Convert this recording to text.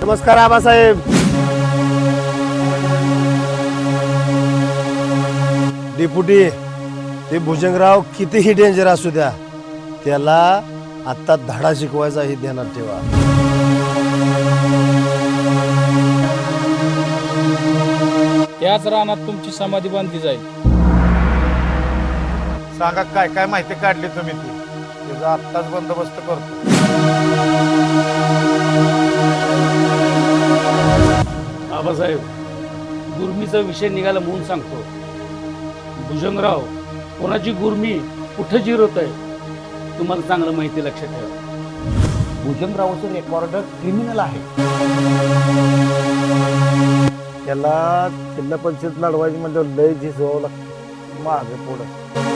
नमस्कार आबासाहेब. डिपुटी ते भुजंगराव कितीही डेंजर असू द्या त्याला आता धडा शिकवायचा हे ध्यानात ठेवा. त्याच रानात तुमची समाधी बांधली जाईल. सांगा काय काय माहिती काढली तुम्ही ती? त्याचा आत्ताच बंदोबस्त करतो. आबासाहेब गुरमीचा विषय निघाला म्हणून सांगतो. भुजंगराव कोणाची गुरमी कुठं जिरवत आहे? तुम्हाला चांगलं माहिती लक्षात ठेवा. भुजंगरावचं रेकॉर्ड क्रिमिनल आहे. त्याला जिल्हा परिषद लढवायची म्हणजे लय झिजवावं लागतं. मागे पुढं.